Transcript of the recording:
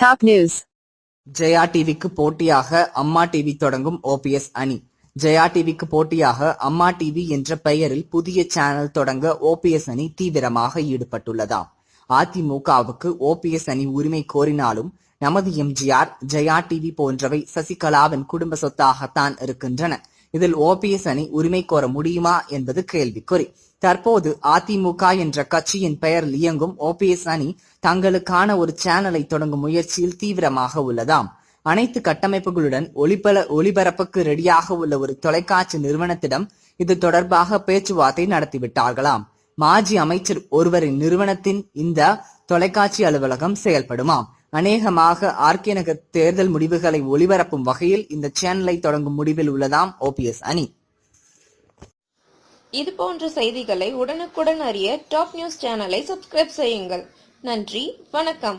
Top news Jaya டிவிக்கு போட்டியாக அம்மா டிவி தொடங்கும் ஓபிஎஸ் அணி. ஜெயா டிவிக்கு போட்டியாக அம்மா டிவி என்ற பெயரில் புதிய சேனல் தொடங்க ஓபிஎஸ் அணி தீவிரமாக ஈடுபட்டுள்ளதாம். அதிமுகவுக்கு ஓபிஎஸ் அணி உரிமை கோரினாலும் நமது எம்ஜிஆர் ஜெயா டிவி போன்றவை சசிகலாவின் குடும்ப சொத்தாகத்தான் இருக்கின்றன. இதில் ஓபிஎஸ் அணி உரிமை கோர முடியுமா என்பது கேள்விக்குறி. தற்போது அதிமுக என்ற கட்சியின் பெயரில் இயங்கும் ஓபிஎஸ் அணி தங்களுக்கான ஒரு சேனலை தொடங்கும் முயற்சியில் தீவிரமாக உள்ளதாம். அனைத்து கட்டமைப்புகளுடன் ஒளிபல ஒளிபரப்புக்கு ரெடியாக உள்ள ஒரு தொலைக்காட்சி நிறுவனத்திடம் இது தொடர்பாக பேச்சுவார்த்தை நடத்திவிட்டார்களாம். மாஜி அமைச்சர் ஒருவரின் நிறுவனத்தின் இந்த தொலைக்காட்சி அலுவலகம் செயல்படுமாம். அநேகமாக ஆர்கே நகர் தேர்தல் முடிவுகளை ஒளிபரப்பும் வகையில் இந்த சேனலை தொடங்கும் முடிவில் உள்ளதாம் ஓபிஎஸ் அணி. இது போன்ற செய்திகளை உடனுக்குடன் அறிய டாப் நியூஸ் சேனலை சப்ஸ்கிரைப் செய்யுங்கள். நன்றி வணக்கம்.